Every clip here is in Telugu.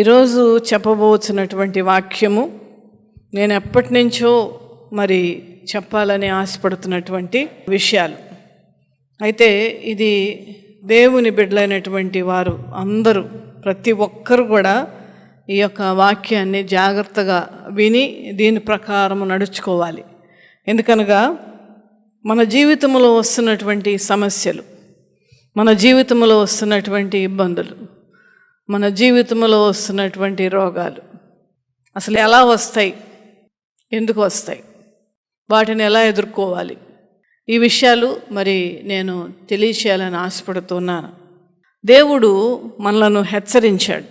ఈరోజు చెప్పబోతున్నటువంటి వాక్యము నేను ఎప్పటి నుంచో మరి చెప్పాలని ఆశపడుతున్నటువంటి విషయాలు. అయితే ఇది దేవుని బిడ్డలైనటువంటి వారు అందరూ ప్రతి ఒక్కరు కూడా ఈ యొక్క వాక్యాన్ని జాగ్రత్తగా విని దీని ప్రకారం నడుచుకోవాలి. ఎందుకనగా మన జీవితంలో వస్తున్నటువంటి సమస్యలు మన జీవితంలో వస్తున్నటువంటి ఇబ్బందులు మన జీవితంలో వస్తున్నటువంటి రోగాలు. అసలు ఎలా వస్తాయి? ఎందుకు వస్తాయి? వాటిని ఎలా ఎదుర్కోవాలి? ఈ విషయాలు మరి నేను తెలియచేయాలని ఆశపడుతున్నాను. దేవుడు మనలను హెచ్చరించాడు.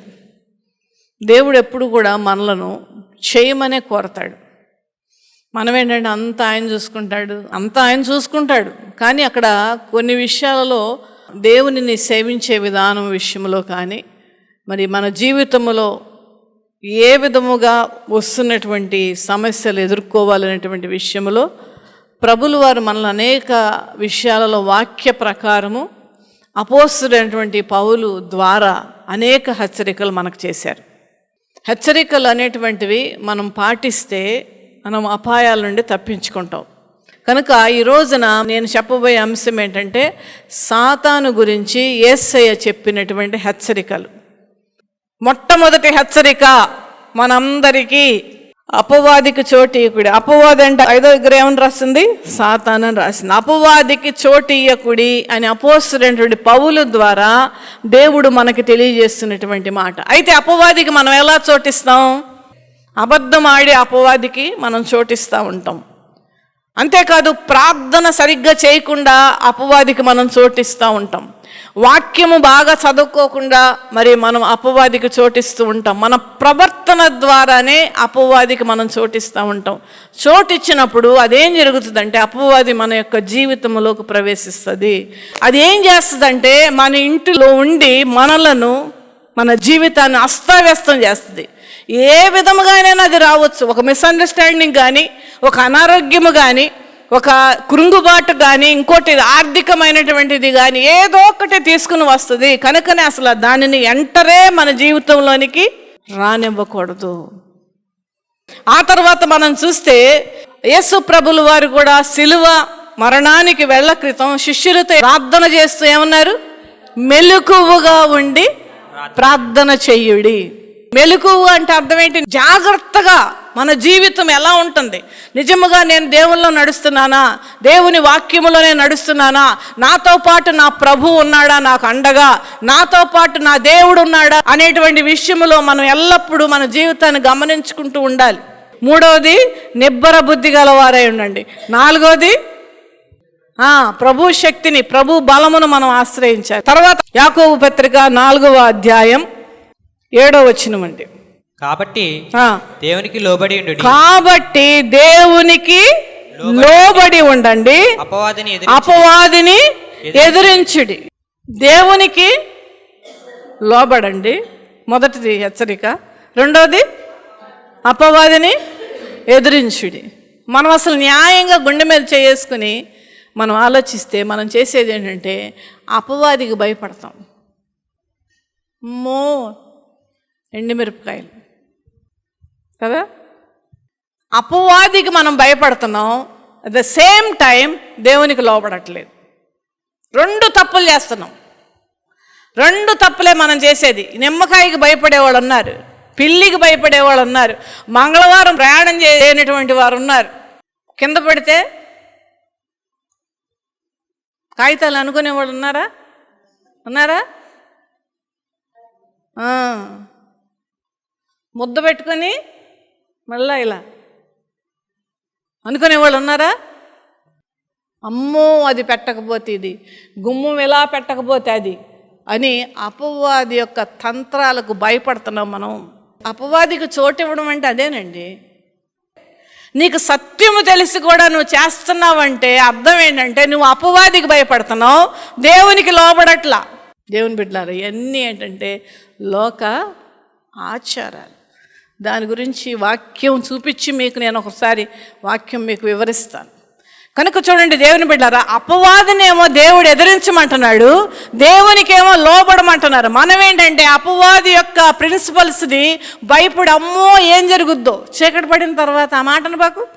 దేవుడు ఎప్పుడు కూడా మనలను చేయమనే కోరతాడు. మనం ఏంటంటే అంతా ఆయన చూసుకుంటాడు అంతా ఆయన చూసుకుంటాడు. కానీ అక్కడ కొన్ని విషయాలలో దేవునిని సేవించే విధానం విషయంలో కానీ మరి మన జీవితంలో ఏ విధముగా వస్తున్నటువంటి సమస్యలు ఎదుర్కోవాలనేటువంటి విషయంలో ప్రభులు వారు మనల్ని అనేక విషయాలలో వాక్య ప్రకారము అపోస్తుడైనటువంటి పౌలు ద్వారా అనేక హెచ్చరికలు మనకు చేశారు. హెచ్చరికలు అనేటువంటివి మనం పాటిస్తే మనం అపాయాల నుండి తప్పించుకుంటాం. కనుక ఈ రోజున నేను చెప్పబోయే అంశం ఏంటంటే సాతాను గురించి ఏసయ్య చెప్పినటువంటి హెచ్చరికలు. మొట్టమొదటి హెచ్చరిక మనందరికీ అపవాదికి చోటు ఇయ్యకుడి అపవాది అంటే ఐదో దగ్గర ఏమని రాసింది సాతానని రాసింది. అపవాదికి చోటు ఇయ్యకుడి అని అపోస్తున్నటువంటి పౌలు ద్వారా దేవుడు మనకి తెలియజేస్తున్నటువంటి మాట. అయితే అపవాదికి మనం ఎలా చోటిస్తాం? అబద్ధం ఆడి అపవాదికి మనం చోటిస్తూ ఉంటాం. అంతేకాదు ప్రార్థన సరిగ్గా చేయకుండా అపవాదికి మనం చోటిస్తూ ఉంటాం. వాక్యము బాగా చదువుకోకుండా మరి మనం అపవాదికి చోటిస్తూ ఉంటాం. మన ప్రవర్తన ద్వారానే అపవాదికి మనం చోటిస్తూ ఉంటాం. చోటిచ్చినప్పుడు అదేం జరుగుతుందంటే అపవాది మన యొక్క జీవితంలోకి ప్రవేశిస్తుంది. అది ఏం చేస్తుందంటే మన ఇంటిలో ఉండి మనలను మన జీవితాన్ని అస్తవ్యస్తం చేస్తుంది. ఏ విధముగానైనా అది రావచ్చు. ఒక మిస్అండర్స్టాండింగ్ కానీ ఒక అనారోగ్యము కానీ ఒక కృంగుబాటు కానీ ఇంకోటి ఆర్థికమైనటువంటిది కానీ ఏదో ఒకటి తీసుకుని వస్తుంది. కనుకనే అసలు దానిని ఎంటరే మన జీవితంలోనికి రానివ్వకూడదు. ఆ తర్వాత మనం చూస్తే యేసు ప్రభులు వారు కూడా సిలువ మరణానికి వెళ్ళ క్రితం శిష్యులతో ప్రార్థన చేస్తూ ఏమన్నారు? మెలకువగా ఉండి ప్రార్థన చెయ్యుడి మెలకు అంటే అర్థం ఏంటి జాగ్రత్తగా మన జీవితం ఎలా ఉంటుంది? నిజముగా నేను దేవుల్లో నడుస్తున్నానా? దేవుని వాక్యములో నేను నడుస్తున్నానా? నాతో పాటు నా ప్రభు ఉన్నాడా? నాకు అండగా? నాతో పాటు నా దేవుడు ఉన్నాడా? అనేటువంటి విషయంలో మనం ఎల్లప్పుడూ మన జీవితాన్ని గమనించుకుంటూ ఉండాలి. మూడవది నిబ్బర బుద్ధి గలవారై ఉండండి. నాలుగోది ప్రభు శక్తిని ప్రభు బలమును మనం ఆశ్రయించాలి. తర్వాత యాకోబు పత్రిక నాలుగవ అధ్యాయం ఏడో వచ్చినమండి కాబట్టి ఆ, దేవునికి లోబడి ఉండు కాబట్టి దేవునికి లోబడి ఉండండి. అపవాదిని అపవాదిని ఎదిరించుడి. దేవునికి లోబడండి. మొదటిది హెచ్చరిక. రెండోది అపవాదిని ఎదిరించుడి. మనం అసలు న్యాయంగా గుండె మీద చేసుకుని మనం ఆలోచిస్తే మనం చేసేది ఏంటంటే అపవాదికి భయపడతాం. మో ఎండుమిరపకాయలు. కదా? అపవాదికి మనం భయపడుతున్నాం. అట్ ద సేమ్ టైం దేవునికి లోపడట్లేదు రెండు తప్పులు చేస్తున్నాం. రెండు తప్పులే మనం చేసేది. నిమ్మకాయకి భయపడేవాళ్ళు ఉన్నారు. పిల్లికి భయపడేవాళ్ళు ఉన్నారు. మంగళవారం ప్రయాణం చేయనటువంటి వారు ఉన్నారు. కింద పడితే కాగితాలు అనుకునేవాళ్ళు ఉన్నారా? ఉన్నారా? ముద్ద పెట్టుకొని మళ్ళా ఇలా అనుకునేవాళ్ళు ఉన్నారా? అమ్మో అది పెట్టకపోతే ఇది. గుమ్మం ఎలా పెట్టకపోతే అది అని అపవాది యొక్క తంత్రాలకు భయపడుతున్నాం మనం. అపవాదికి చోటు ఇవ్వడం అంటే అదేనండి. నీకు సత్యము తెలిసి కూడా నువ్వు చేస్తున్నావంటే అర్థం ఏంటంటే నువ్వు అపవాదికి భయపడుతున్నావు దేవునికి లోబడట్లా. దేవుని బిడ్డలారు ఇవన్నీ ఏంటంటే లోక ఆచారాలు. దాని గురించి వాక్యం చూపించి మీకు నేను ఒకసారి వాక్యం మీకు వివరిస్తాను. కనుక చూడండి దేవుని బిడ్డారా అపవాదినేమో దేవుడు ఎదిరించమంటున్నాడు దేవునికేమో లోపడమంటున్నారు మనం ఏంటంటే అపవాది యొక్క ప్రిన్సిపల్స్ని భయపడి అమ్మో ఏం జరుగుద్దో? చీకటి పడిన తర్వాత ఆ మాటను బాకు.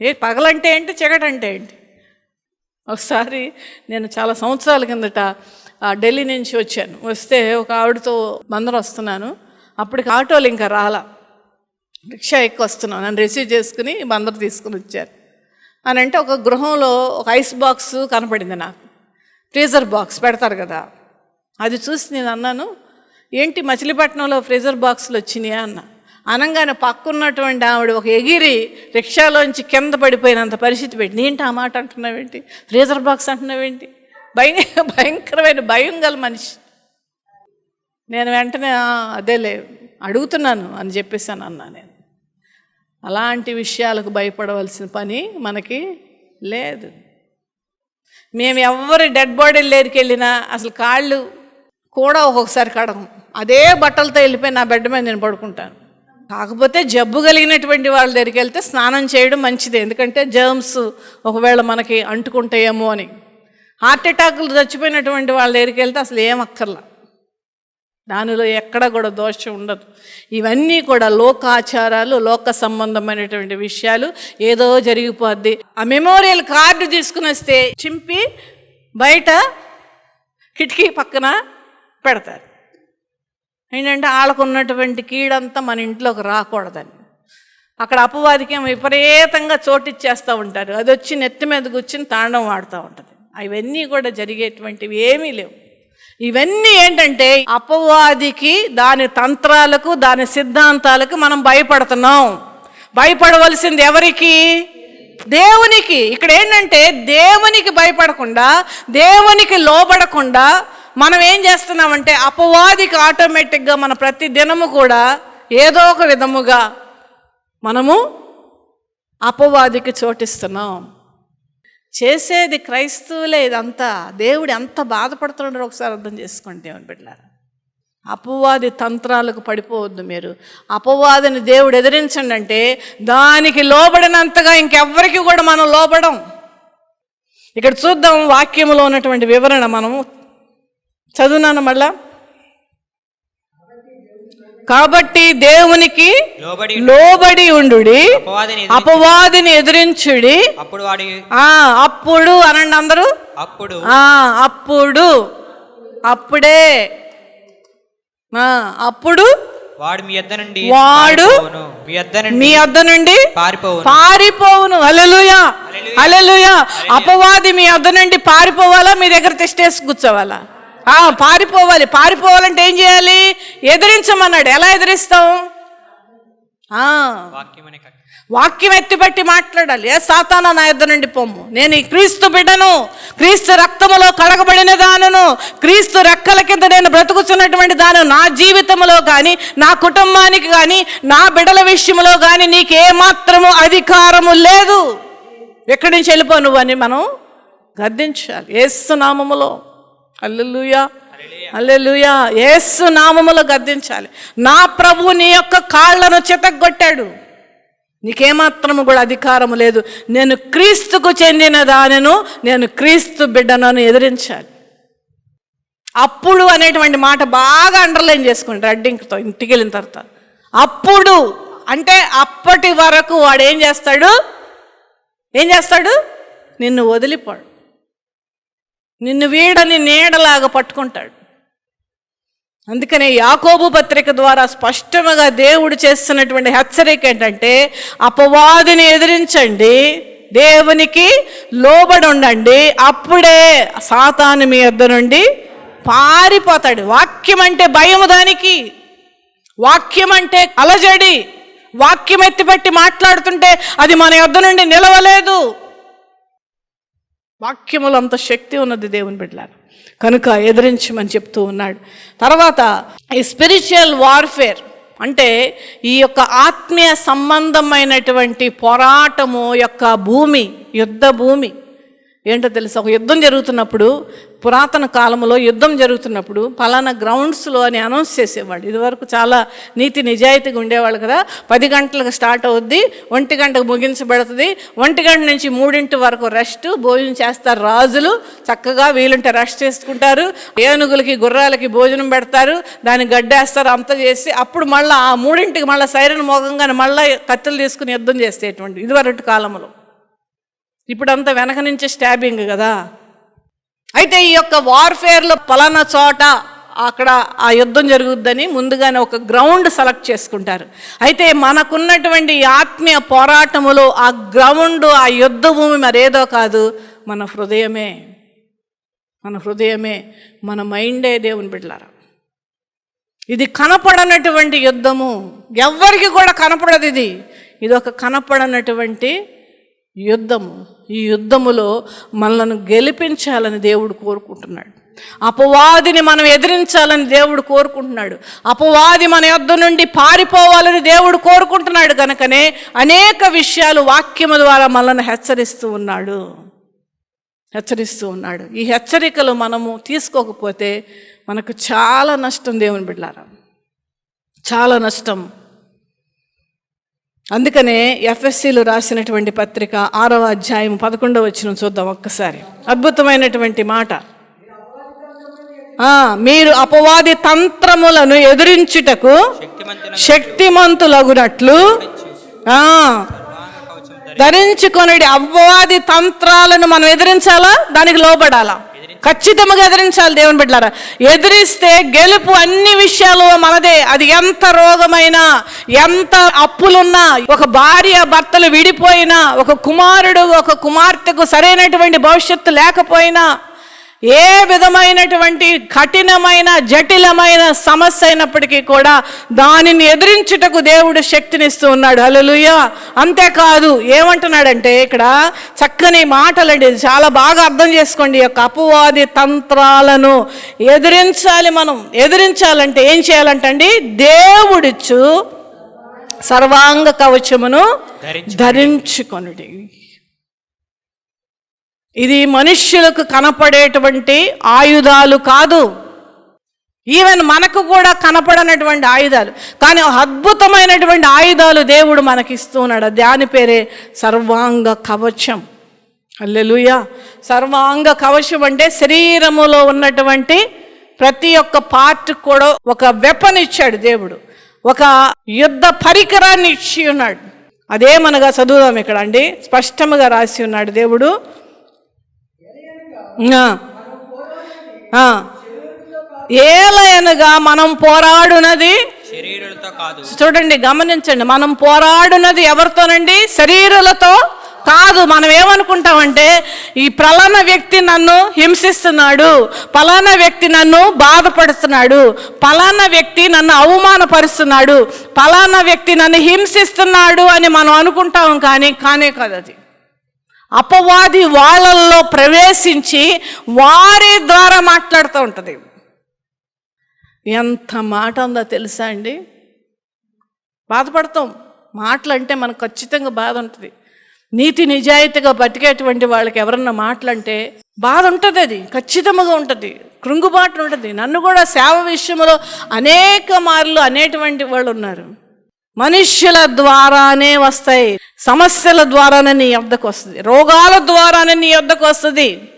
ఏ పగలంటే ఏంటి చీకటి అంటే ఏంటి? ఒకసారి నేను చాలా సంవత్సరాల కిందట ఆ, ఢిల్లీ నుంచి వచ్చాను. వస్తే ఒక ఆవిడతో మందరం వస్తున్నాను. అప్పటికి ఆటోలు ఇంకా రాలా. రిక్షా ఎక్కువ వస్తున్నాను నన్ను రిసీవ్ చేసుకుని బందరు తీసుకుని వచ్చారు. అని అంటే ఒక గృహంలో ఒక ఐస్ బాక్స్ కనపడింది నాకు. ఫ్రీజర్ బాక్స్ పెడతారు కదా. అది చూసి నేను అన్నాను ఏంటి మచిలీపట్నంలో ఫ్రీజర్ బాక్సులు వచ్చినాయా? అన్న. అనగానే పక్కున్నటువంటి ఆవిడ ఒక ఎగిరి రిక్షాలోంచి కింద పడిపోయినంత పరిస్థితి పెట్టి ఏంటి ఆ మాట అంటున్నావేంటి? Freezer box అంటున్నావేంటి? భయం భయంకరమైన భయం గల మనిషి. నేను వెంటనే అదేలే అడుగుతున్నాను అని చెప్పేసాను అన్నా నేను. అలాంటి విషయాలకు భయపడవలసిన పని మనకి లేదు. మేము ఎవరి డెడ్ బాడీ దగ్గరికి వెళ్ళినా అసలు కాళ్ళు కూడా ఒక్కొక్కసారి కడగం అదే బట్టలతో వెళ్ళిపోయి నా బెడ్ మీద నేను పడుకుంటాను. కాకపోతే జబ్బు కలిగినటువంటి వాళ్ళ దగ్గరికి వెళ్తే స్నానం చేయడం మంచిది. ఎందుకంటే జర్మ్స్ ఒకవేళ మనకి అంటుకుంటాయేమో అని. హార్ట్ అటాకులు చచ్చిపోయినటువంటి వాళ్ళ దగ్గరికి వెళ్తే అసలు ఏం అక్కర్లా. దానిలో ఎక్కడ కూడా దోషం ఉండదు. ఇవన్నీ కూడా లోకాచారాలు లోక సంబంధమైనటువంటి విషయాలు ఏదో జరిగిపోద్ది. ఆ మెమోరియల్ కార్డు తీసుకుని వస్తే చింపి బయట కిటికీ పక్కన పెడతారు. ఏంటంటే వాళ్ళకు ఉన్నటువంటి కీడంతా మన ఇంట్లోకి రాకూడదని. అక్కడ అపవాదికి విపరీతంగా చోటిచ్చేస్తూ ఉంటారు. అది వచ్చి నెత్తి మీద కూర్చుని తాండం వాడుతూ ఉంటుంది. అవన్నీ కూడా జరిగేటువంటివి ఏమీ లేవు. ఇవన్నీ ఏంటంటే అపవాదికి దాని తంత్రాలకు దాని సిద్ధాంతాలకు మనం భయపడుతున్నాం. భయపడవలసింది ఎవరికి? దేవునికి. ఇక్కడ ఏంటంటే దేవునికి భయపడకుండా దేవునికి లోబడకుండా మనం ఏం చేస్తున్నామంటే అపవాదికి ఆటోమేటిక్గా మన ప్రతి దినము కూడా ఏదో ఒక విధముగా మనము అపవాదికి చోటిస్తున్నాం. చేసేది క్రైస్తవులే ఇదంతా. దేవుడు ఎంత బాధపడుతున్నాడో ఒకసారి అర్థం చేసుకోండి దేవుని బిడ్డలారా. అపవాది తంత్రాలకు పడిపోవద్దు మీరు. అపవాదిని దేవుడు ఎదిరించండి అంటే దానికి లోబడినంతగా ఇంకెవ్వరికి కూడా మనం లోబడం. ఇక్కడ చూద్దాం వాక్యంలో ఉన్నటువంటి వివరణ మనము చదువునాను మళ్ళా? కాబట్టి దేవునికి లోబడి ఉండు. అపవాదిని ఎదిరి- అపవాదిని ఎదిరించుడి. అప్పుడు వాడి అప్పుడు అనండి అందరూ? అప్పుడు. ఆ అప్పుడు. అప్పుడే. ఆ అప్పుడు వాడు మీ నుండి వాడు. మీ అద్ద నుండి పారిపోవును. పారిపోవును. అలెలుయా అలెలుయా అపవాది మీ అద్ద నుండి పారిపోవాలా? మీ దగ్గర తెస్టేసి కూర్చోవాలా? పారిపోవాలి. పారిపోవాలంటే ఏం చేయాలి? ఎదిరించమన్నాడు. ఎలా ఎదిరిస్తాం? వాక్యం ఎత్తిపట్టి మాట్లాడాలి. ఏ సాతానా నా యొద్ద నుండి పొమ్ము. నేను ఈ క్రీస్తు బిడ్డను క్రీస్తు రక్తములో కడగబడిన దానను క్రీస్తు రెక్కల కింద నేను బ్రతుకుతున్నటువంటి దాను నా జీవితంలో కానీ నా కుటుంబానికి కానీ నా బిడ్డల విషయంలో కానీ నీకు ఏమాత్రము అధికారము లేదు. ఎక్కడి నుంచి వెళ్ళిపో నువ్వు అని మనం గద్దించాలి. ఏసు నామములో అల్లెలుయా అల్లెలుయా ఏసు నామములో గద్దించాలి. నా ప్రభు నీ యొక్క కాళ్ళను చితగ్గొట్టాడు. నీకేమాత్రము కూడా అధికారము లేదు. నేను క్రీస్తుకు చెందిన దానిను నేను క్రీస్తు బిడ్డను ఎదిరించాలి. అప్పుడు అనేటువంటి మాట బాగా అండర్లైన్ చేసుకోండి రెడ్డింగ్తో ఇంటికి వెళ్ళిన తర్వాత. అప్పుడు అంటే అప్పటి వరకు వాడు ఏం చేస్తాడు? ఏం చేస్తాడు? నిన్ను వదిలిపోడు. నిన్ను వీడని నీడలాగా పట్టుకుంటాడు. అందుకనే యాకోబు పత్రిక ద్వారా స్పష్టంగా దేవుడు చేస్తున్నటువంటి హెచ్చరిక ఏంటంటే అపవాదిని ఎదిరించండి దేవునికి లోబడి ఉండండి అప్పుడే సాతాను మీ యొద్ద నుండి పారిపోతాడు. వాక్యం అంటే భయం దానికి. వాక్యం అంటే అలజడి. వాక్యం ఎత్తిపెట్టి మాట్లాడుతుంటే అది మన యొద్ద నుండి నిలవలేదు. వాక్యములో అంత శక్తి ఉన్నది దేవుని బిడ్డలారు. కనుక ఎదిరించమని చెప్తూ ఉన్నాడు. తర్వాత ఈ స్పిరిచువల్ వార్ఫేర్ అంటే ఈ యొక్క ఆత్మీయ సంబంధమైనటువంటి పోరాటము యొక్క భూమి యుద్ధ భూమి. ఏంటో తెలుసా? ఒక యుద్ధం జరుగుతున్నప్పుడు పురాతన కాలంలో యుద్ధం జరుగుతున్నప్పుడు పలానా గ్రౌండ్స్లో అని అనౌన్స్ చేసేవాడు ఇదివరకు చాలా నీతి నిజాయితీగా ఉండేవాళ్ళు కదా. పది గంటలకు స్టార్ట్ అవుద్ది ఒంటి గంటకు ముగించబడుతుంది. ఒంటి గంట నుంచి మూడింటి వరకు రెస్ట్ భోజనం చేస్తారు రాజులు. చక్కగా వీలుంటే రెస్ట్ చేసుకుంటారు. ఏనుగులకి గుర్రాలకి భోజనం పెడతారు. దాన్ని గడ్డేస్తారు అంత చేసి అప్పుడు మళ్ళీ ఆ మూడింటికి మళ్ళీ సైరన్ మోగంగానే మళ్ళీ కత్తులు తీసుకుని యుద్ధం చేసేటువంటి ఇదివరటి కాలంలో ఇప్పుడంతా వెనక నుంచి స్టాబింగ్ కదా. అయితే ఈ యొక్క వార్ఫేర్లో పలానా చోట అక్కడ ఆ యుద్ధం జరుగుద్దని ముందుగానే ఒక గ్రౌండ్ సెలెక్ట్ చేసుకుంటారు. అయితే మనకున్నటువంటి ఆత్మీయ పోరాటములో ఆ గ్రౌండ్ ఆ యుద్ధ భూమి మరేదో కాదు మన హృదయమే. మన హృదయమే మన మైండే దేవుని బిడ్డలారా. ఇది కనపడనటువంటి యుద్ధము. ఎవ్వరికి కూడా కనపడదు ఇది. ఇది ఒక కనపడనటువంటి యుద్ధము. ఈ యుద్ధములో మనలను గెలిపించాలని దేవుడు కోరుకుంటున్నాడు. అపవాదిని మనం ఎదిరించాలని దేవుడు కోరుకుంటున్నాడు. అపవాది మన యొద్ద నుండి పారిపోవాలని దేవుడు కోరుకుంటున్నాడు కనుకనే అనేక విషయాలు వాక్యము ద్వారా మనల్ని హెచ్చరిస్తూ ఉన్నాడు. హెచ్చరిస్తూ ఉన్నాడు. ఈ హెచ్చరికలు మనము తీసుకోకపోతే మనకు చాలా నష్టం దేవుని బిడ్డారా చాలా నష్టం. అందుకనే ఎఫ్ఎస్సీలు రాసినటువంటి పత్రిక ఆరవ అధ్యాయం పదకొండవ వచ్చిన చూద్దాం ఒక్కసారి. అద్భుతమైనటువంటి మాట. మీరు అపవాది తంత్రములను ఎదిరించుటకు శక్తిమంతులగునట్లు ధరించుకొని ధరించుకొనడి అపవాది తంత్రాలను మనం ఎదిరించాలా? దానికి లోబడాలా? ఖచ్చితంగా ఎదిరించాలి దేవుని బిడ్డారా ఎదిరిస్తే గెలుపు అన్ని విషయాలు మనదే. అది ఎంత రోగమైనా ఎంత అప్పులున్నా ఒక భార్య భర్తలు విడిపోయినా ఒక కుమారుడు ఒక కుమార్తెకు సరైనటువంటి భవిష్యత్తు లేకపోయినా ఏ విధమైనటువంటి కఠినమైన జటిలమైన సమస్య అయినప్పటికీ కూడా దానిని ఎదిరించుటకు దేవుడు శక్తినిస్తూ ఉన్నాడు. అలలుయ అంతేకాదు ఏమంటున్నాడంటే ఇక్కడ చక్కని మాటలండి. చాలా బాగా అర్థం చేసుకోండి. యొక్క అపవాది తంత్రాలను ఎదిరించాలి మనం. ఎదిరించాలంటే ఏం చేయాలంటండి? దేవుడిచ్చు సర్వాంగ కవచమును ధరించు. ధరించుకొనుడి. ఇది మనుష్యులకు కనపడేటువంటి ఆయుధాలు కాదు. ఈవెన్ మనకు కూడా కనపడనటువంటి ఆయుధాలు. కానీ అద్భుతమైనటువంటి ఆయుధాలు దేవుడు మనకిస్తున్నాడు దాని పేరే సర్వాంగ కవచం. అల్లెలుయ సర్వాంగ కవచం అంటే శరీరములో ఉన్నటువంటి ప్రతి ఒక్క పార్ట్ కూడా ఒక వెపన్ ఇచ్చాడు దేవుడు. ఒక యుద్ధ పరికరాన్ని ఇచ్చి ఉన్నాడు. అదేమనగా చదువుదాం ఇక్కడ అండి. స్పష్టముగా రాసి ఉన్నాడు దేవుడు. ఏలయనగా మనం పోరాడునది శరీరులతో కాదు. చూడండి గమనించండి మనం పోరాడునది ఎవరితోనండి? శరీరులతో కాదు. మనం ఏమనుకుంటామంటే ఈ ప్రలాన వ్యక్తి నన్ను హింసిస్తున్నాడు పలానా వ్యక్తి నన్ను బాధపడుతున్నాడు పలానా వ్యక్తి నన్ను అవమానపరుస్తున్నాడు పలానా వ్యక్తి నన్ను హింసిస్తున్నాడు అని మనం అనుకుంటాం కానీ కానే కాదు అది. అపవాది వాళ్ళల్లో ప్రవేశించి వారి ద్వారా మాట్లాడుతూ ఉంటుంది. ఎంత మాట ఉందో తెలుసా అండి? బాధపడతాం. మాటలు అంటే మనకు ఖచ్చితంగా బాధ ఉంటుంది. నీతి నిజాయితీగా బతికేటువంటి వాళ్ళకి ఎవరన్నా మాటలంటే బాధ ఉంటుంది అది. ఖచ్చితంగా ఉంటుంది. కృంగుబాటు ఉంటుంది. నన్ను కూడా సేవ విషయంలో అనేక మార్లు అనేటువంటి వాళ్ళు ఉన్నారు. మనుష్యుల ద్వారానే వస్తాయి. సమస్యల ద్వారానే నీ వద్దకు వస్తుంది. రోగాల ద్వారానే నీ వద్దకు వస్తుంది.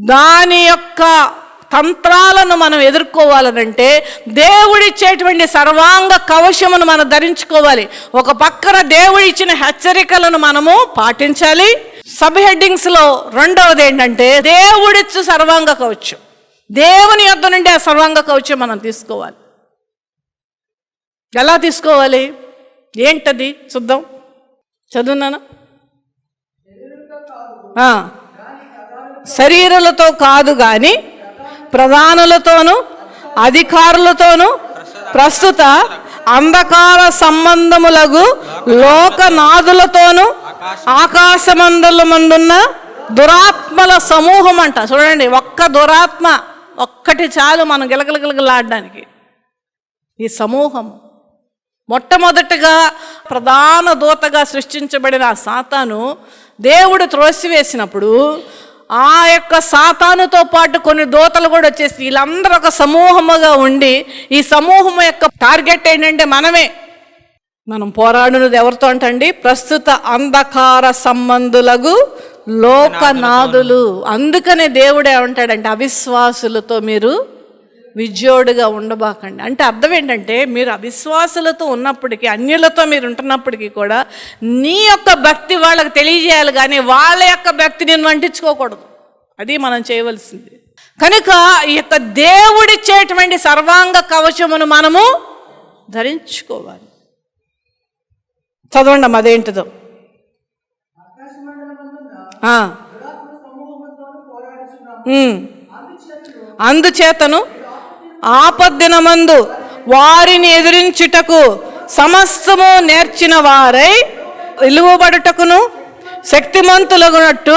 దాని యొక్క తంత్రాలను మనం ఎదుర్కోవాలనంటే దేవుడిచ్చేటువంటి సర్వాంగ కవశమును మనం ధరించుకోవాలి. ఒక పక్కన దేవుడిచ్చిన హెచ్చరికలను మనము పాటించాలి. సబ్ హెడ్డింగ్స్లో రెండవది ఏంటంటే దేవుడిచ్చు సర్వాంగ కవచం. దేవుని యొద్ద నుండి ఆ సర్వాంగ కవచం మనం తీసుకోవాలి. ఎలా తీసుకోవాలి? ఏంటది? చూద్దాం. చదువున్నాను శరీరులతో కాదు కానీ ప్రధానులతోనూ అధికారులతోనూ ప్రస్తుత అంధకార సంబంధములగు లోకనాథులతోనూ ఆకాశమండలమందున్న దురాత్మల సమూహం అంట చూడండి ఒక్క దురాత్మ ఒక్కటి చాలు మనం గిలగిలగిలగలాడడానికి ఈ సమూహం మొట్టమొదటగా ప్రధాన దూతగా సృష్టించబడిన ఆ సాతాను దేవుడు త్రోసివేసినప్పుడు ఆ యొక్క సాతానుతో పాటు కొన్ని దోతలు కూడా వచ్చేసి వీళ్ళందరూ ఒక సమూహముగా ఉండి ఈ సమూహం యొక్క టార్గెట్ ఏంటంటే మనమే. మనం పోరాడునది ఎవరితో అంటండి? ప్రస్తుత అంధకార సంబంధులకు లోకనాథులు. అందుకనే దేవుడు ఏమంటాడంటే అవిశ్వాసులతో మీరు విజయోడుగా ఉండబాకండి. అంటే అర్థం ఏంటంటే మీరు అవిశ్వాసులతో ఉన్నప్పటికీ అన్యులతో మీరు ఉంటున్నప్పటికీ కూడా నీ యొక్క భక్తి వాళ్ళకి తెలియజేయాలి కానీ వాళ్ళ యొక్క భక్తి నేను అంటించుకోకూడదు అది మనం చేయవలసింది. కనుక ఈ యొక్క దేవుడిచ్చేటువంటి సర్వాంగ కవచమును మనము ధరించుకోవాలి. చదవండి అమ్మ అదేంటిదో. అందుచేతను ఆపద్దినమందు వారిని ఎదిరించుటకు సమస్తము నేర్చిన వారై ఇలువబడుటకును శక్తిమంతులగునట్టు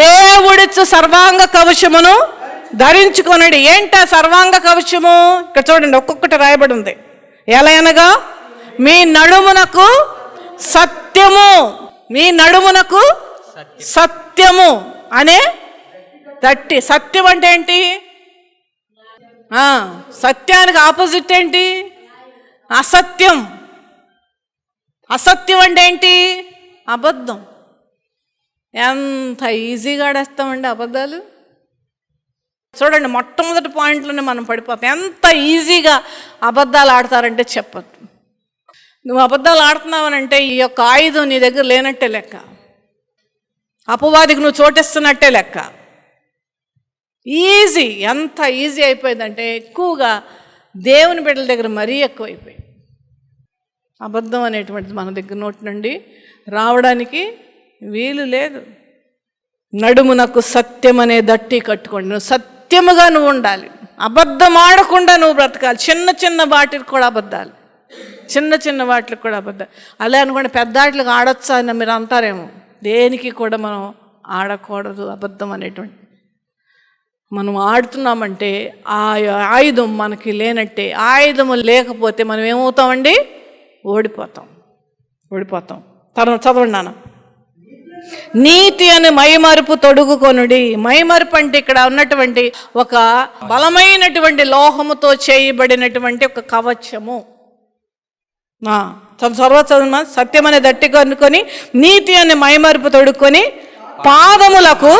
దేవుడిచ్చు సర్వాంగ కవచమును ధరించుకొనడి. ఏంట సర్వాంగ కవచము? ఇక్కడ చూడండి ఒక్కొక్కటి రాయబడి ఉంది ఎలా అనగా మీ నడుమునకు సత్యము మీ నడుమునకు సత్యము అనే తట్టి. సత్యం అంటే ఏంటి? సత్యానికి ఆపోజిట్ ఏంటి? అసత్యం. అసత్యం అంటే ఏంటి? అబద్ధం. ఎంత ఈజీగా ఆడేస్తామండి అబద్ధాలు. చూడండి మొట్టమొదటి పాయింట్లోనే మనం పడిపోతాం. ఎంత ఈజీగా అబద్ధాలు ఆడతారంటే చెప్పద్దు. నువ్వు అబద్ధాలు ఆడుతున్నావనంటే ఈ యొక్క ఆయుధం నీ దగ్గర లేనట్టే లెక్క. అపవాదికి నువ్వు చోటిస్తున్నట్టే లెక్క. ఈజీ. ఎంత ఈజీ అయిపోయిందంటే ఎక్కువగా దేవుని బిడ్డల దగ్గర మరీ ఎక్కువైపోయింది. అబద్ధం అనేటువంటిది మన దగ్గర నోటి నుండి రావడానికి వీలు లేదు. నడుమునకు సత్యం అనే దట్టి కట్టుకోండి. నువ్వు సత్యముగా నువ్వు ఉండాలి. అబద్ధం ఆడకుండా నువ్వు బ్రతకాలి. చిన్న చిన్న వాటికి కూడా అబద్ధాలు. చిన్న చిన్న వాటికి కూడా అబద్ధాలు. అలా అనుకోండి పెద్ద వాటికి ఆడొచ్చా అని మీరు అంటారేమో. దేనికి కూడా మనం ఆడకూడదు అబద్ధం అనేటువంటి. మనం ఆడుతున్నామంటే ఆ ఆయుధం మనకి లేనట్టే ఆయుధము లేకపోతే మనం ఏమవుతామండి? ఓడిపోతాం. ఓడిపోతాం. తర్వాత చదవండి నాన్న. నీతి అని మైమరుపు తొడుగుకొనుడి. మైమరుపు అంటే ఇక్కడ ఉన్నటువంటి ఒక బలమైనటువంటి లోహముతో చేయబడినటువంటి ఒక కవచము. ఆ, చదువు చదువు సత్యం అనే దట్టి కొనుక్కొని నీతి అనే మైమరుపు తొడుక్కొని పాదములకు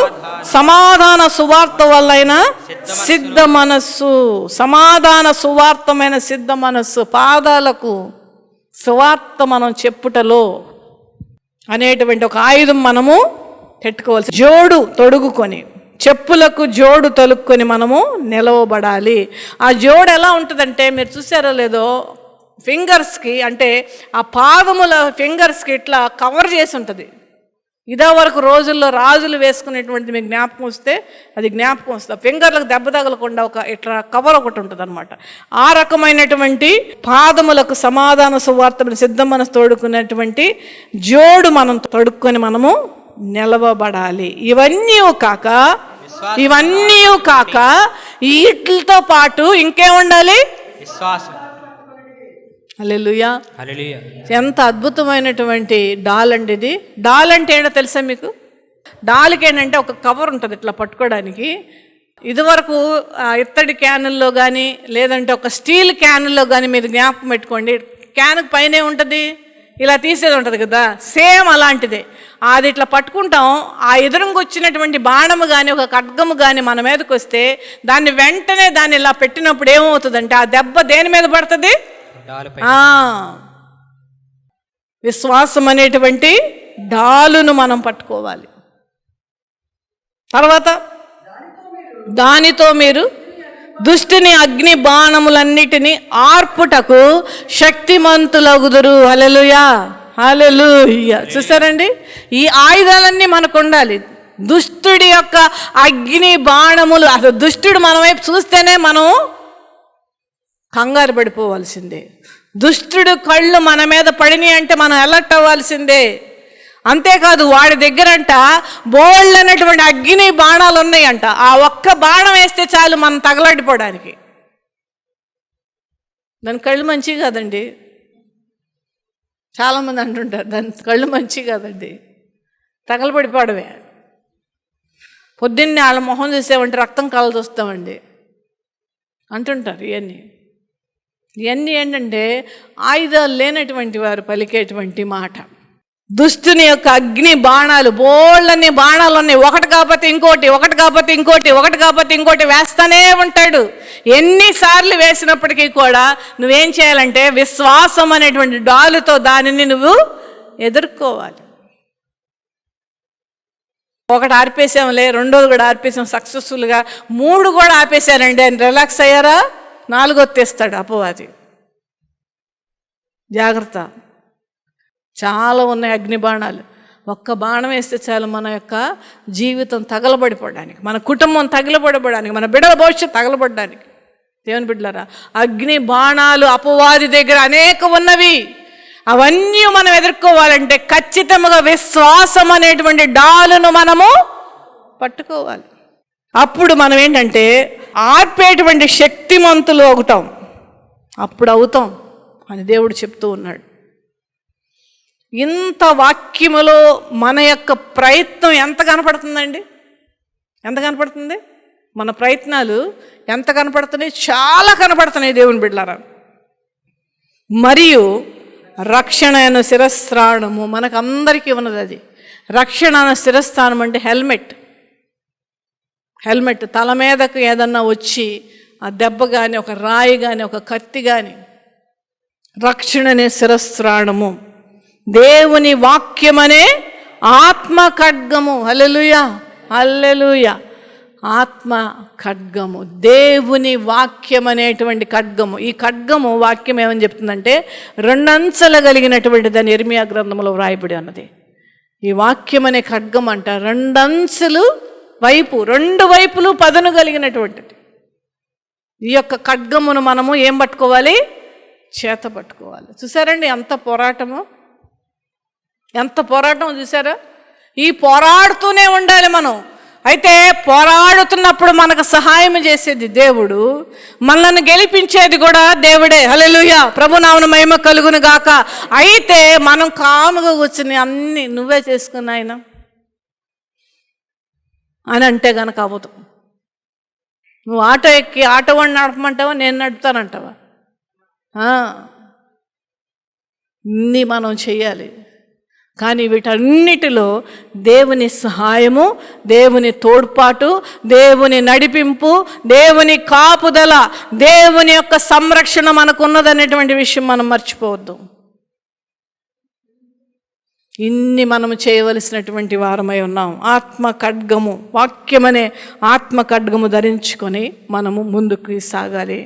సమాధాన సువార్త వల్లైన సిద్ధ మనస్సు సమాధాన సువార్తమైన సిద్ధ మనస్సు పాదాలకు సువార్త మనం చెప్పుటలో అనేటువంటి ఒక ఆయుధం మనము పెట్టుకోవాల్సి జోడు తొడుగుకొని చెప్పులకు జోడు తొలుక్కొని మనము నిలవబడాలి. ఆ జోడు ఎలా ఉంటుందంటే మీరు చూసారో లేదో ఫింగర్స్కి అంటే ఆ పాదముల ఫింగర్స్కి ఇట్లా కవర్ చేసి ఉంటుంది. ఇదే వరకు రోజుల్లో రాజులు వేసుకునేటువంటి మీకు జ్ఞాపకం వస్తే అది జ్ఞాపకం వస్తుంది. ఫింగర్లకు దెబ్బ తగలకుండా ఒక ఇట్లా కవర్ ఒకటి ఉంటుంది అనమాట ఆ రకమైనటువంటి పాదములకు సమాధాన సువార్తను సిద్ధ మనసు తోడుకునేటువంటి జోడు మనం తొడుక్కొని మనము నిలవబడాలి. ఇవన్నీ కాక ఇవన్నీ కాక వీటితో పాటు ఇంకేముండాలి విశ్వాసం. ఎంత అద్భుతమైనటువంటి డాల్ అండి ఇది. డాల్ అంటే ఏంటో తెలుసా మీకు? డాల్కి ఏంటంటే ఒక కవర్ ఉంటుంది ఇట్లా పట్టుకోవడానికి ఇదివరకు ఇత్తడి క్యానుల్లో కానీ లేదంటే ఒక స్టీల్ క్యానుల్లో కానీ మీరు జ్ఞాపకం పెట్టుకోండి. క్యాన్కి పైనే ఉంటుంది ఇలా తీసేది ఉంటుంది కదా. సేమ్ అలాంటిదే. అది ఇట్లా పట్టుకుంటాం ఆ ఎదురుగా వచ్చినటువంటి బాణము కానీ ఒక ఖడ్గము కానీ మన మీదకి వస్తే దాన్ని వెంటనే దాన్ని ఇలా పెట్టినప్పుడు ఏమవుతుందంటే ఆ దెబ్బ దేని మీద పడుతుంది? విశ్వాసం అనేటువంటి డాలును మనం పట్టుకోవాలి. తర్వాత దానితో మీరు దుష్టిని అగ్ని బాణములన్నిటినీ ఆర్పుటకు శక్తిమంతులగుదురు. హలెలుయా హలెలుయా చూసారండి? ఈ ఆయుధాలన్నీ మనకు ఉండాలి. దుష్టుడి యొక్క అగ్ని బాణములు అసలు దుష్టుడు మన వైపు చూస్తేనే మనం కంగారు పడిపోవాల్సిందే. దుష్టుడు కళ్ళు మన మీద పడినాయి అంటే మనం అలర్ట్ అవ్వాల్సిందే. అంతేకాదు వాడి దగ్గరంట బోల్డ్ అనేటువంటి అగ్ని బాణాలు ఉన్నాయంట. ఆ ఒక్క బాణం వేస్తే చాలు మనం తగలడిపోవడానికి. దాని కళ్ళు మంచి కాదండి. చాలామంది అంటుంటారు దాని కళ్ళు మంచి కాదండి. తగలబడిపోవడమే పొద్దున్నే వాళ్ళ మొహం చూసేవంటే రక్తం కళ్ళు చూస్తామండి. అంటుంటారు ఇవన్నీ. ఇవన్నీ ఏంటంటే ఆయుధాలు లేనటువంటి వారు పలికేటువంటి మాట. దుష్టుని యొక్క అగ్ని బాణాలు బోళ్ళని బాణాలు ఉన్నాయి. ఒకటి కాకపోతే ఇంకోటి ఒకటి కాకపోతే ఇంకోటి ఒకటి కాకపోతే ఇంకోటి వేస్తానే ఉంటాడు. ఎన్నిసార్లు వేసినప్పటికీ కూడా నువ్వేం చేయాలంటే విశ్వాసం అనేటువంటి డాలుతో దానిని నువ్వు ఎదుర్కోవాలి. ఒకటి ఆర్పేసాంలే రెండోది కూడా ఆర్పేసాం సక్సెస్ఫుల్గా. మూడు కూడా ఆపేశారండి. ఆయన రిలాక్స్ అయ్యారా? నాలుగొత్తేస్తాడు అపవాది. జాగ్రత్త. చాలా ఉన్నాయి అగ్ని బాణాలు. ఒక్క బాణం వేస్తే చాలు మన యొక్క జీవితం తగలబడిపోవడానికి మన కుటుంబం తగలబడిపోవడానికి మన బిడల భవిష్యత్తు తగలబడడానికి. దేవుని బిడ్డలరా అగ్ని బాణాలు అపవాది దగ్గర అనేక ఉన్నవి. అవన్నీ మనం ఎదుర్కోవాలంటే ఖచ్చితంగా విశ్వాసం అనేటువంటి డాలును మనము పట్టుకోవాలి. అప్పుడు మనం ఏంటంటే ఆర్పేటువంటి శక్తిమంతులు అవుతాం. అప్పుడు అవుతాం అని దేవుడు చెప్తూ ఉన్నాడు. ఇంత వాక్యములో మన యొక్క ప్రయత్నం ఎంత కనపడుతుందండి? ఎంత కనపడుతుంది? మన ప్రయత్నాలు ఎంత కనపడుతున్నాయి? చాలా కనపడుతున్నాయి దేవుని బిడ్డలారా. మరియు రక్షణ అయిన శిరస్త్రాణము మనకు అందరికీ ఉన్నది అది. రక్షణ అను శిరస్థానం అంటే హెల్మెట్. హెల్మెట్ తల మీదకు ఏదన్నా వచ్చి ఆ దెబ్బ కానీ ఒక రాయి కానీ ఒక కత్తి కానీ రక్షణనే శిరస్త్రాణము. దేవుని వాక్యమనే ఆత్మ ఖడ్గము హల్లెలూయ హల్లెలూయ. ఆత్మ ఖడ్గము దేవుని వాక్యం అనేటువంటి ఖడ్గము. ఈ ఖడ్గము వాక్యం ఏమని చెప్తుందంటే రెండంచెల కలిగినటువంటి దాని ఎర్మియా గ్రంథంలో వ్రాయబడి ఉన్నది. ఈ వాక్యం అనే ఖడ్గం అంట. రెండంచెలు వైపు రెండు వైపులు పదును కలిగినటువంటిది. ఈ యొక్క ఖడ్గమును మనము ఏం పట్టుకోవాలి? చేత పట్టుకోవాలి. చూసారండి ఎంత పోరాటము? ఎంత పోరాటం చూసారా ఈ పోరాడుతూనే ఉండాలి మనం. అయితే పోరాడుతున్నప్పుడు మనకు సహాయం చేసేది దేవుడు మనల్ని గెలిపించేది కూడా దేవుడే. హలెలుయ ప్రభునామన మహిమ కలుగును గాక. అయితే మనం కాముగా కూర్చుని అన్ని నువ్వే చేసుకున్నాయినా అని అంటే గనక అవ్వదు. నువ్వు ఆటో ఎక్కి ఆటో వాడిని నడపమంటావా? నేను నడుపుతానంటావా? ఇన్ని మనం చేయాలి. కానీ వీటన్నిటిలో దేవుని సహాయము దేవుని తోడ్పాటు దేవుని నడిపింపు దేవుని కాపుదల దేవుని యొక్క సంరక్షణ మనకున్నదనేటువంటి విషయం మనం మర్చిపోవద్దు. ఇన్ని మనము చేయవలసినటువంటి వారమై ఉన్నాం. ఆత్మ ఖడ్గము వాక్యమనే ఆత్మ ఖడ్గము ధరించుకొని మనము ముందుకు సాగాలి.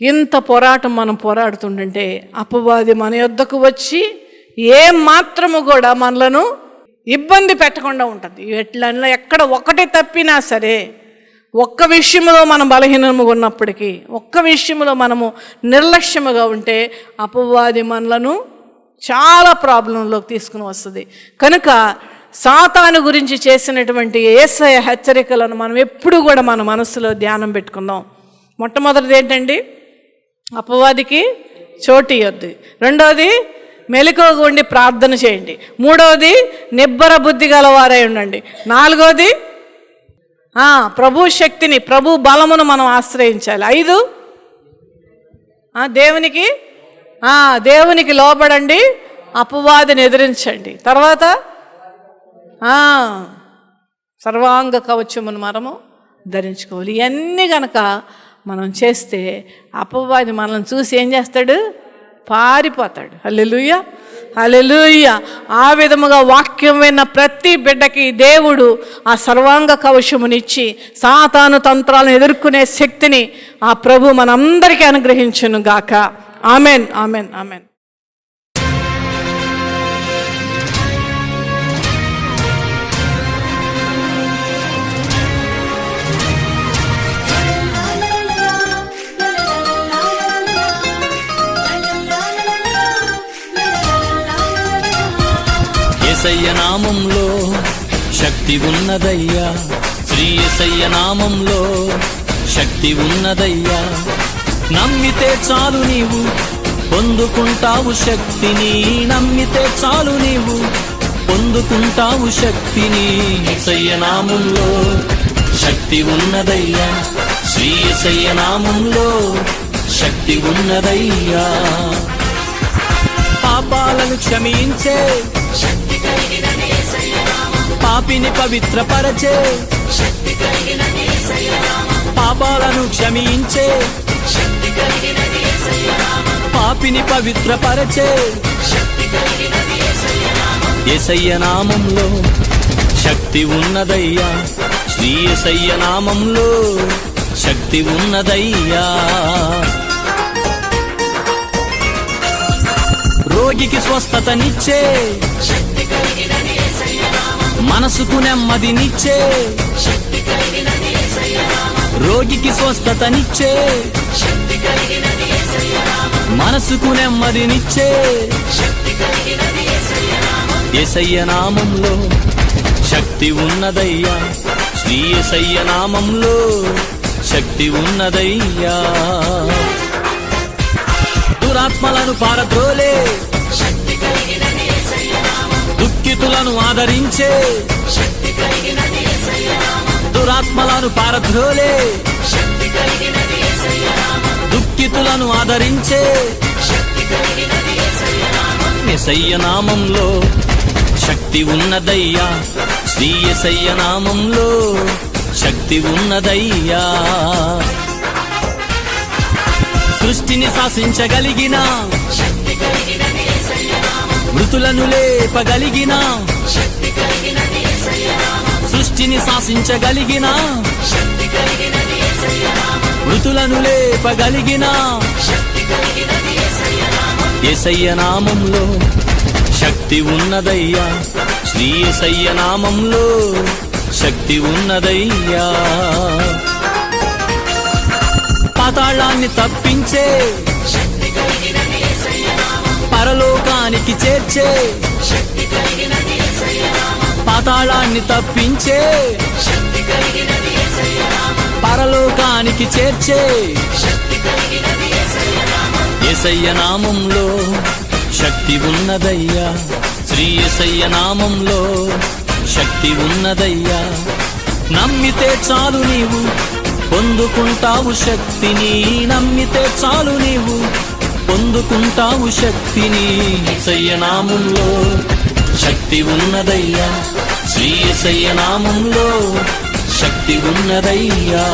ఇంత పోరాటం మనం పోరాడుతుండంటే అపవాది మన యొద్దకు వచ్చి ఏ మాత్రము కూడా మనలను ఇబ్బంది పెట్టకుండా ఉంటుంది. ఎట్లా ఎక్కడ ఒకటి తప్పినా సరే ఒక్క విషయంలో మనం బలహీనముగా ఉన్నప్పటికీ ఒక్క విషయంలో మనము నిర్లక్ష్యముగా ఉంటే అపవాది మనలను చాలా ప్రాబ్లంలోకి తీసుకుని వస్తుంది. కనుక సాతాను గురించి చేసినటువంటి ఏసయ హెచ్చరికలను మనం ఎప్పుడు కూడా మన మనసులో ధ్యానం పెట్టుకుందాం. మొట్టమొదటిది ఏంటండి? అపవాదికి చోటు ఇవ్వద్దు రెండవది మెలకువగా ఉండి ప్రార్థన చేయండి. మూడవది నిబ్బర బుద్ధి గలవారై ఉండండి. నాలుగవది ప్రభు శక్తిని ప్రభు బలమును మనం ఆశ్రయించాలి. ఐదు దేవునికి దేవునికి లోబడండి అపవాదిని ఎదిరించండి. తర్వాత సర్వాంగ కవచమును మనము ధరించుకోవాలి. ఇవన్నీ గనక మనం చేస్తే అపవాది మనల్ని చూసి ఏం చేస్తాడు? పారిపోతాడు. హల్లెలూయ! హల్లెలూయ! ఆ విధముగా వాక్యం విన్న ప్రతి బిడ్డకి దేవుడు ఆ సర్వాంగ కవచమునిచ్చి సాతాను తంత్రాలను ఎదుర్కొనే శక్తిని ఆ ప్రభు మనందరికీ అనుగ్రహించును గాక ఆమెన్ ఆమెన్ ఆమెన్. ఏసయ్య నామంలో శక్తి ఉన్నదయ్యా. శ్రీ ఎసయ్య నామంలో శక్తి ఉన్నదయ్యా. నమ్మితే చాలు నీవు పొందుకుంటావు శక్తిని నమ్మితే చాలు నీవు పొందుకుంటావు శక్తిని ఎసయ్య నామంలో శక్తి ఉన్నదయ్యా. శ్రీ ఎసయ్య నామంలో శక్తి ఉన్నదయ్యా. పాపాలను క్షమించే పాపిని పవిత్రపరచే పాపాలను క్షమించే పాపిని పవిత్ర పరచే ఎసయ్య నామంలో శక్తి ఉన్నదయ్యా. శ్రీ ఎసయ్య నామంలో శక్తి ఉన్నదయ్యా. రోగికి స్వస్థతనిచ్చే మనసుకు నెమ్మదినిచ్చే రోగికి స్వస్థతనిచ్చే మనసుకు నెమ్మదినిచ్చే ఎసయ్య నామంలో శక్తి ఉన్నదయ్యా. శ్రీ ఎసయ్య నామంలో శక్తి ఉన్నదయ్యా. దురాత్మలను పారద్రోలే. దుఃఖితులను ఆదరించే. దురాత్మలను పారద్రోలే. శక్తితులను ఆదరించే ఎసయ్య నామంలో శక్తి ఉన్నదయ్యా. శ్రీ ఎసయ్య నామంలో శక్తి ఉన్నదయ్యా. సృష్టిని శాసించగలిగిన మృతులను లేపగలిగిన సృష్టిని శాసించగలిగిన మృతులను లేపగలిగిన ఎసయ్య నామంలో శక్తి ఉన్నదయ్యా. శ్రీ ఎసయ్య నామంలో శక్తి ఉన్నదయ్యా. పాతాళాన్ని తప్పించే పరలోకానికి చేర్చే పాతాళాన్ని తప్పించే పరలోకానికి చేర్చే ఎసయ్య నామంలో శక్తి ఉన్నదయ్యా. శ్రీ ఎసయ్య నామంలో శక్తి ఉన్నదయ్యా. నమ్మితే చాలు నీవు పొందుకుంటావు శక్తిని నమ్మితే చాలు నీవు పొందుకుంటావు శక్తిని ఎసయ్య నామంలో శక్తి ఉన్నదయ్యా. శ్రీ ఎసయ్య నామంలో శక్తి ఉన్నదయ్యా.